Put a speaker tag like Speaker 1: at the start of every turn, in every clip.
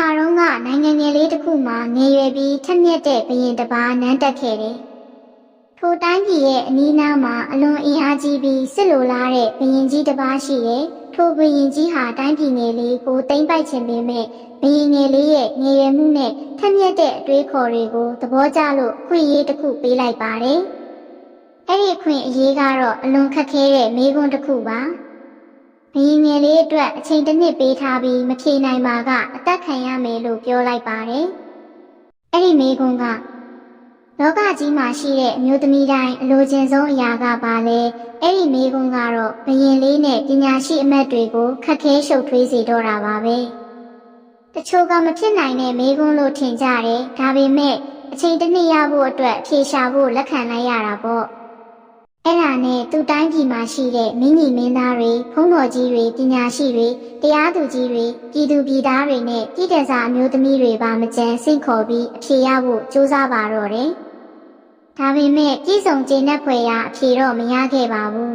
Speaker 1: ခါတုန်းကနိုင်ငံငယ်လေးတစ်ခုမှာငယ်ရွယ်ပြီးထက်မြက်တဲ့ဘရင်တစ်ပါးနန်းတက်ခဲ့တယ်။ထိုတိုင်းပြည်ရဲ့အနီးနားမှာအလွန်အင်အားကြီးပြီးစစ်လိုလားတဲ့ဘရင်ကြီးတစ်ပါးရှိတယ်။ထိုဘရင်ကြီးဟာတိုင်းပြည်ငယ်လေးကိုတိမ့်ပိုက်ခြင်းပေမဲ့ဘရင်ငယ်လေးရဲ့ငယ်ရွယ်မှုနဲ့ထက်မြက်တဲ့အတွေးခေါ်တွေကိုသဘောကျလို့ခွင့်ရေးတစ်ခုပေးလိုက်ပါတယ်။အဲ့ဒီအခွင့်အရေးကတော့အလွန်ခက်ခဲတဲ့မိကွန်းတစ်ခုပါ။ ဘရင်ငယ်လေးအတွက်အချိန်တစ်နှစ်ပေးထားပြီးမဖြေနိုင်ပါကအသက်ခံရမယ်လို့ပြောလိုက်ပါတယ်။အဲ့ဒီမိကွန်းကလောကကြီးမှာရှိတဲ့အမျိုးသမီးတိုင်းအလိုချင်ဆုံးအရာကပါလဲအဲ့ဒီမိကွန်းကတော့ဘရင်လေးနဲ့ပညာရှိအမတ်တွေကိုခက်ခဲရှုပ်ထွေးစေတော့တာပါပဲ။တချို့ကမဖြစ်နိုင်တဲ့မိကွန်းလို့ထင်ကြတယ်။ဒါပေမဲ့အချိန်တစ်နှစ်ရဖို့အတွက်ဖြေရှာဖို့လက်ခံလိုက်ရတာပေါ့။ အဲ့ဒါနဲ့သူ့တိုင်းပြည်မှာရှိတဲ့မင်းကြီးမင်းသားတွေဖုံးတော်ကြီးတွေပညာရှိတွေတရားသူကြီးတွေပြည်သူပြည်သားတွေနဲ့ပြည်ထစာအမျိုးသမီးတွေပါမကြမ်းဆင့်ခေါ်ပြီးအဖြေရဖို့ကြိုးစားပါတော့တယ်။ဒါပေမဲ့ပြည်စုံကျေနပ်ဖွယ်ရာအဖြေတော့မရခဲ့ပါဘူး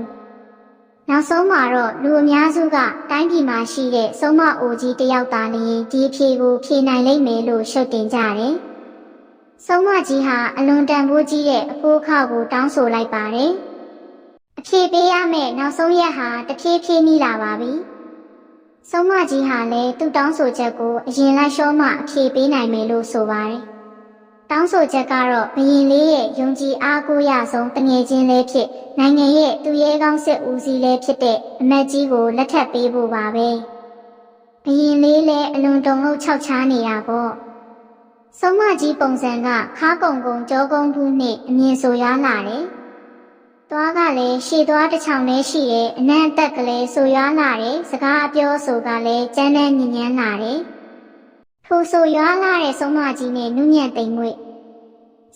Speaker 1: ။နောက်ဆုံးမှာတော့လူအများစုကတိုင်းပြည်မှာရှိတဲ့စုံမအိုကြီးတယောက်သားလျင်ဒီအဖြေကိုဖြေနိုင်လိမ့်မယ်လို့ရှုပ်တင်ကြတယ်။စုံမကြီးဟာအလွန်တန်ဖိုးကြီးတဲ့အဖိုးခောက်ကိုတောင်းဆိုလိုက်ပါတယ်။ အဖြေပေးရမယ့်နောက်ဆုံးရက်ဟာတဖြည်းဖြည်းနီးလာပါပြီ။ဆုံးမကြီးဟာလည်းသူ့တောင်းဆိုချက်ကိုအရင်လိုက်ရှောမှအဖြေပေးနိုင်မယ်လို့ဆိုပါတယ်။တောင်းဆိုချက်ကတော့ဘရင်လေးရဲ့ယုံကြည်အားကိုးရဆုံးတငယ်ချင်းလေးဖြစ်နိုင်ငံရဲ့သူရဲကောင်းစစ်ဦးစီးလေးဖြစ်တဲ့အမတ်ကြီးကိုလက်ထပ်ပေးဖို့ပါပဲ။ဘရင်လေးလည်းအလွန်တုံလို့ခြောက်ချားနေတာပေါ့။ဆုံးမကြီးပုံစံကခါကုံကုံကြောကုန်းဘူးနဲ့အမြင်ဆိုရလာတယ်။ သွားကလည်းရှည်သွားတစ်ချောင်းလေးရှိတယ်အနံ့အသက်ကလေးဆိုရွာလာတယ်စကားအပြောဆိုကလည်းကြမ်းတမ်းညဉ့်ညမ်းလာတယ်ထိုဆိုရွာလာတဲ့ဆုံးမကြီးနဲ့နုညံ့တိမ်မွေ့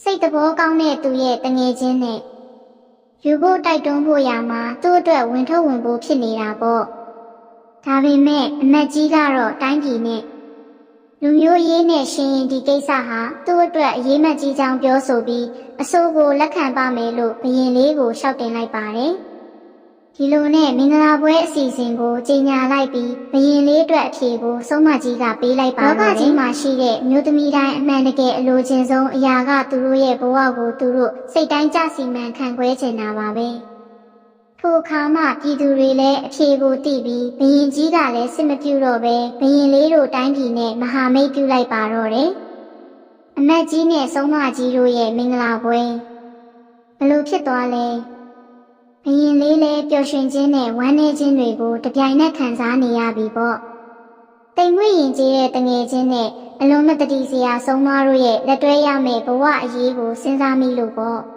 Speaker 1: စိတ်တဘောကောင်းတဲ့သူရဲ့တငယ်ချင်းနဲ့ယူဖို့တိုက်တွန်းဖို့ရမှာသူ့အတွက်ဝင်ထုတ်ဝင်ဖို့ဖြစ်နေတာပေါ့ဒါပေမဲ့အမတ်ကြီးကတော့တိုင်းပြည်နဲ့ လူမျိုးရေးနဲ့ရှင်ရင်ဒီကိစ္စဟာသူ့အတွက်အရေးမကြီးကြောင်းပြောဆိုပြီးအဆိုးကိုလက်ခံပါမယ်လို့ဘရင်လေးကိုရှောက်တင်လိုက်ပါတယ်။ဒီလိုနဲ့မင်္ဂလာပွဲအစီအစဉ်ကိုကြေညာလိုက်ပြီးဘရင်လေးအတွက်အဖြေကိုဆုံးမကြီးကပေးလိုက်ပါတယ်။လောကကြီးမှာရှိတဲ့မျိုးသမီးတိုင်းအမှန်တကယ်အလိုချင်ဆုံးအရာကသူတို့ရဲ့ဘဝကိုသူတို့စိတ်တိုင်းကြစီမံခံခွဲချင်တာပါပဲ။ ထိုအခါမှပြည်သူတွေလည်းအဖြေကိုသိပြီးဘရင်ကြီးကလည်းစစ်မပြူတော့ပဲဘရင်လေးတို့တိုင်းပြည်နဲ့မဟာမိတ်ပြုလိုက်ပါတော့တယ်။အမတ်ကြီးနဲ့ဆုံးမကြီးတို့ရဲ့မင်္ဂလာပွဲဘလို့ဖြစ်သွားလဲဘရင်လေးလည်းပျော်ရွှင်ခြင်းနဲ့ဝမ်းနည်းခြင်းတွေကိုတပြိုင်နက်ခံစားနေရပြီပေါ့တိမ်ငွေရင်ကြီးတဲ့တငယ်ချင်းနဲ့အလုံးမတတိစရာဆုံးမတို့ရဲ့လက်တွဲရမယ့်ဘဝအရေးကိုစဉ်းစားမိလို့ပေါ့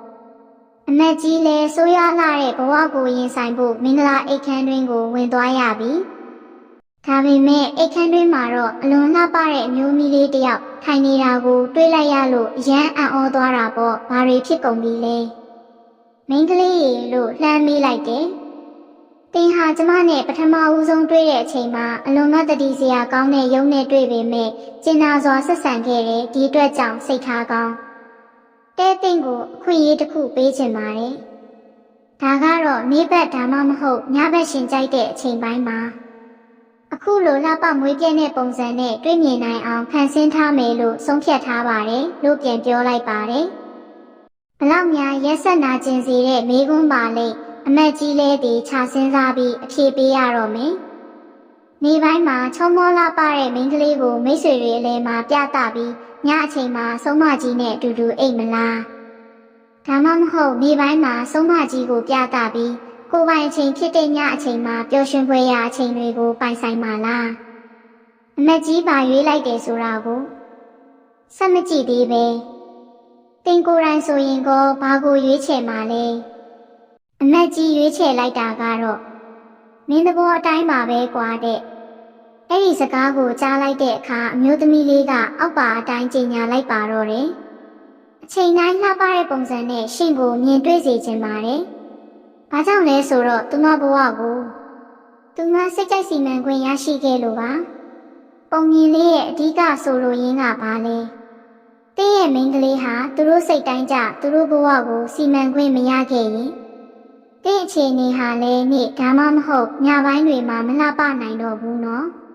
Speaker 1: အမတ်ကြီးလည်းဆိုးရွားလာတဲ့ဘဝကိုရင်ဆိုင်ဖို့မင်္ဂလာအိတ်ခမ်းတွင်ကိုဝင်သွားရပြီဒါပေမဲ့အိတ်ခမ်းတွင်းမှာတော့အလွန်လှပတဲ့အမျိုးသမီးလေးတစ်ယောက်ထိုင်နေတာကိုတွေးလိုက်ရလို့အရန်အံ့ဩသွားတာပေါ့ဘာတွေဖြစ်ကုန်ပြီလဲမင်းကလေးရေလို့လှမ်းမေးလိုက်တယ်တင်ဟာကျမနဲ့ပထမဦးဆုံးတွေ့တဲ့အချိန်မှာအလွန်မတတိစရာကောင်းတဲ့ရုံနဲ့တွေ့ပေမဲ့ကျင်နာစွာဆက်ဆံခဲ့တဲ့ဒီအတွက်ကြောင့်စိတ်ထားကောင်း တဲတင့်ကိုအခွင့်အရေးတစ်ခုပေးချင်ပါတယ်ဒါကတော့နေ့ဘက်ဒါမှမဟုတ်ညဘက်ရှင်ကြိုက်တဲ့အချိန်ပိုင်းမှာအခုလိုလှပမွေးပြဲတဲ့ပုံစံနဲ့တွေ့မြင်နိုင်အောင်ဖန်ဆင်းထားမယ်လို့ဆုံးဖြတ်ထားပါတယ်လို့ပြန်ပြောလိုက်ပါတယ်။ဘလောက်များရက်ဆက်နာကျင်စေတဲ့မိကွန်းပါလေအမတ်ကြီးလဲဒီခြာဆင်းစားပြီးအဖြေပေးရတော့မယ်။နေပိုင်းမှာချုံမောလာပတဲ့မိန်းကလေးကိုမိတ်ဆွေတွေအလဲမှာပြသပြီး ညအချိန်မှာဆုံးမကြီးနဲ့အတူတူအိတ်မလား။ဒါမှမဟုတ်နေပိုင်းမှာဆုံးမကြီးကိုပြသပြီးကိုပိုင်အချိန်ဖြစ်တဲ့ညအချိန်မှာပျော်ရွှင်ဖွယ်ရာအချိန်တွေကိုပိုင်ဆိုင်ပါလားအမက်ကြီးပါရွေးလိုက်တယ်ဆိုတာကိုဆက်မကြည့်သေးပဲတင်ကိုယ်တိုင်ဆိုရင်ကောဘာကိုရွေးချယ်မှာလဲအမက်ကြီးရွေးချယ်လိုက်တာကတော့မင်းသဘောအတိုင်းပါပဲကွာတဲ့ အဲ့ဒီစကားကိုကြားလိုက်တဲ့အခါအမျိုးသမီးလေးကအောက်ပါအတိုင်းကြင်ညာလိုက်ပါတော့တယ်အချိန်တိုင်းလှပတဲ့ပုံစံနဲ့ရှင့်ကိုမြင်တွေ့စေချင်ပါတယ်။ဘာကြောင့်လဲဆိုတော့သူမဘဝကိုသူမစိတ်ကြိုက်စီမံခွင့်ရရှိခဲ့လို့ပါ။ပုံမြင်လေးရဲ့အဓိကဆိုလိုရင်းကဘာလဲ။တင်းရဲ့မိန်းကလေးဟာသူတို့စိတ်တိုင်းကြသူတို့ဘဝကိုစီမံခွင့်မရခဲ့ရင်တင်းအခြေအနေဟာလည်းနေ့ဒါမှမဟုတ်ညပိုင်းတွေမှာမလှပနိုင်တော့ဘူးနော်။